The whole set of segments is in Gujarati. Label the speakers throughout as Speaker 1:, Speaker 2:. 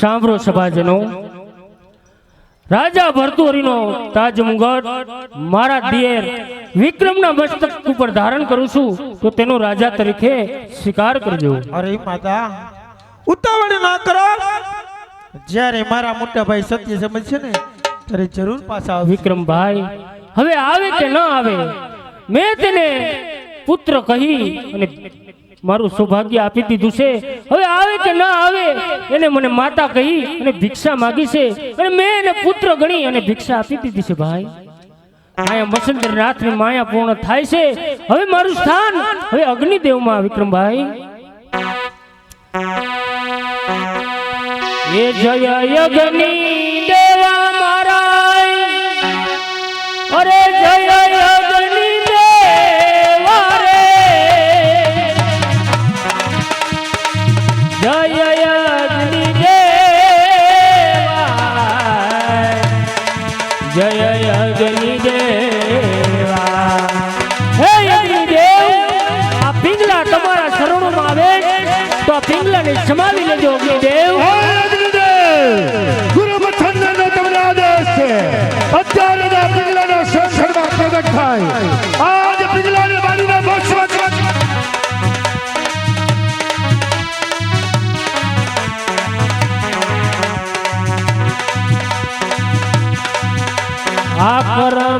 Speaker 1: સાંભળો સભાજનો. રાજા ભરતુહરીનો તાજ મુગટ મારા દિયર વિક્રમના મસ્તક ઉપર ધારણ કરું છું તો તેનો રાજા તરીકે સ્વીકાર કરજો.
Speaker 2: અરે માતા ઉતાવળ ના કરો જ્યારે મારા મોટા ભાઈ સત્ય સમજશે ને ત્યારે જરૂર પાછા
Speaker 1: વિક્રમભાઈ હવે આવે કે ન આવે મેં તેને પુત્ર કહી અને મારું સૌભાગ્ય આપી દીધું છે. હવે આવે કે ન આવે, એને મને માતા કહી અને ભિક્ષા માગી છે. અને મેં એને પુત્ર ગણી અને ભિક્ષા આપી દીધી છે ભાઈ. માયા મસંદર નાથની માયા પૂર્ણ થાય છે. હવે મારું સ્થાન, હવે અગ્નિદેવમાં વિક્રમભાઈ. એ જય અગ્નિ. પિંગલાને સમાવી લેજો અગ્નિદેવ.
Speaker 3: ગુરુ મથનનો તમને આદેશ છે. અત્યારે આ પિંગલાના સંસારમાં પ્રગટ થાય. આજ પિંગલાને બાળીને ભસ્મ
Speaker 1: આ આક્રમણ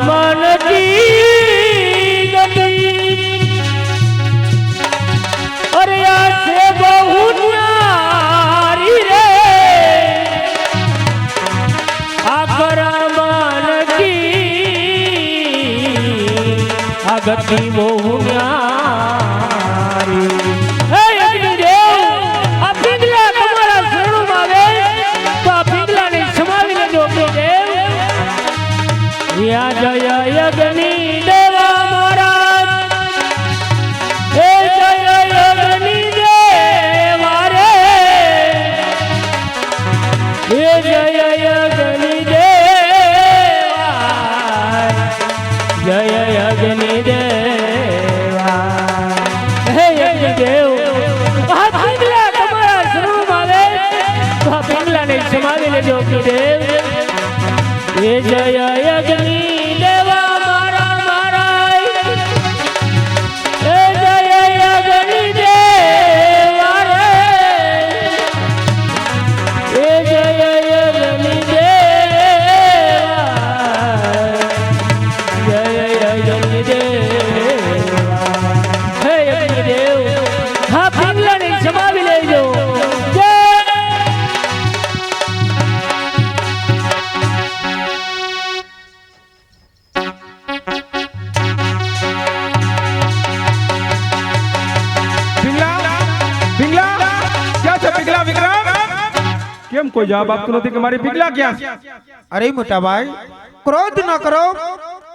Speaker 1: ગતિ બહુ અગ્નિ
Speaker 4: કોઈ જવાબ આપતું નથી કે મારી પીગલા ક્યાં છે.
Speaker 2: અરે મોટા ભાઈ ક્રોધ ન કરો.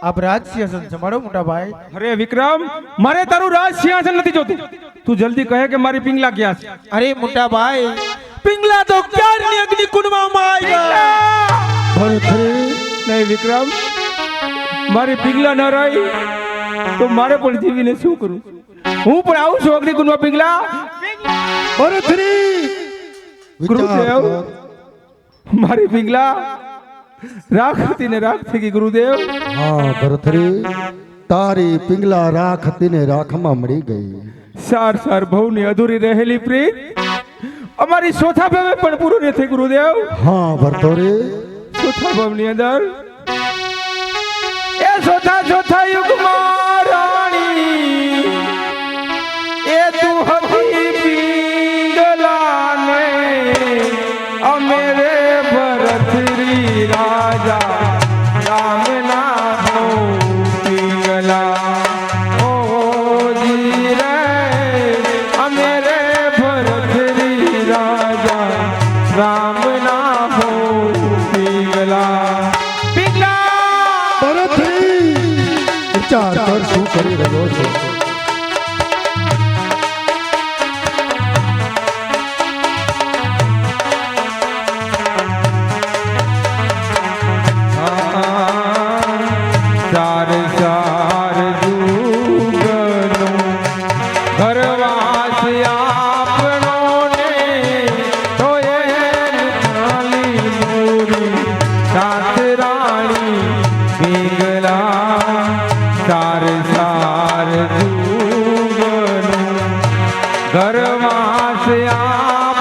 Speaker 2: આપ રાજ સિંહાસન સંભાળો મોટા ભાઈ
Speaker 4: અરે વિક્રમ મારે તારું રાજ સિંહાસન નથી જોતું. તું જલ્દી કહે કે મારી પિંગલા ક્યાં છે.
Speaker 2: અરે મોટા ભાઈ પિંગલા તો ક્યારની અગ્નિ કુંડમાં આવી
Speaker 3: ભરથરી
Speaker 4: નહીં વિક્રમ. મારી પિંગલા ન રહી તો મારે પણ જીવીને શું કરું? હું પણ આવું છું અગ્નિકુંડમાં પિંગલા
Speaker 3: વિચાર
Speaker 4: ગુરુદેવ. મારી પિંગલા રાખ હતી ને રાખ થઈ ગઈ ગુરુદેવ?
Speaker 3: હા ભરથરી તારી પિંગલા રાખ હતી ને રાખમાં મળી ગઈ.
Speaker 4: સાર સાર ભવની અધૂરી રહેલી પ્રીત અમારી સોથા ભાવે પણ પૂરું નથી ગુરુદેવ.
Speaker 3: હા ભરતોરી.
Speaker 4: ચોથા ભાવની અંદર એ સોથા ચોથા યુગમાં આર્થર શું કરી
Speaker 3: રહ્યો છે?
Speaker 4: ઘરમાં છે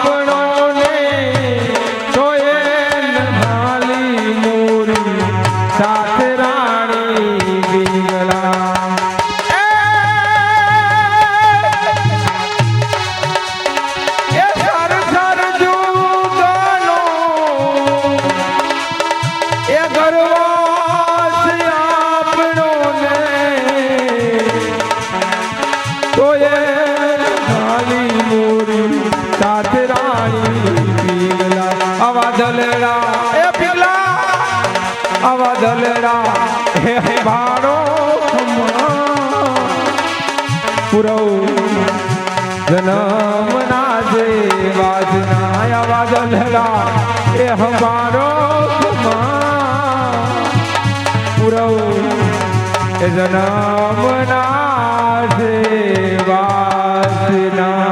Speaker 4: આવા દલેડા હે હે ભાડો પુરવ જન્મ ના જે વાજના આવા દલેડા એ હમારો પુરવ જન્મના સેવાસના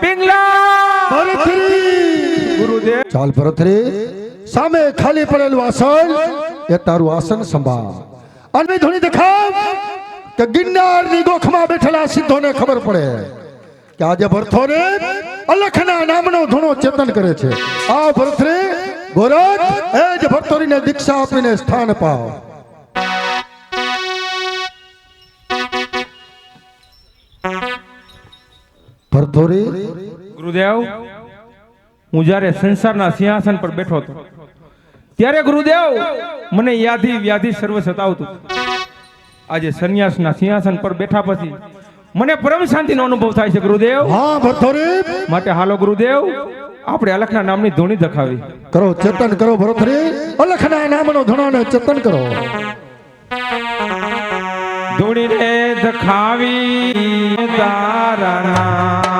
Speaker 4: પિંગલા!
Speaker 3: ભરતરી
Speaker 4: ગુરુદેવ.
Speaker 3: ચાલ ભરતરી સામે ખાલી પડેલું આસન. એ તારું આસન સંભાળ. અને ધોની દેખાવ કે ગિરનારની ગોખમાં બેઠેલા સિદ્ધોને ખબર પડે કે આજે ભરથોને અલખના નામનો ધૂણો ચેતન કરે છે. આ ભરતરી ગોરખ, એ જ ભરતોરીને દીક્ષા આપીને સ્થાન પાવ. ભરથોરી
Speaker 4: ગુરુદેવ, હું જ્યારે સંસારના સિંહાસન પર બેઠો હતો ત્યારે ગુરુદેવ મને યાદી વ્યાધિ સર્વ સતાવતું. આજે સંન્યાસના સિંહાસન પર બેઠા પછી મને પરમ શાંતિનો અનુભવ થાય છે ગુરુદેવ. માટે હાલો ગુરુદેવ આપણે અલખના નામની ધૂણી દખાવી.
Speaker 3: કરો ચેતન કરો ભરતરી અલખના નામનો ધૂણોને ચેતન કરો.
Speaker 4: ધૂણીને દખાવી તારા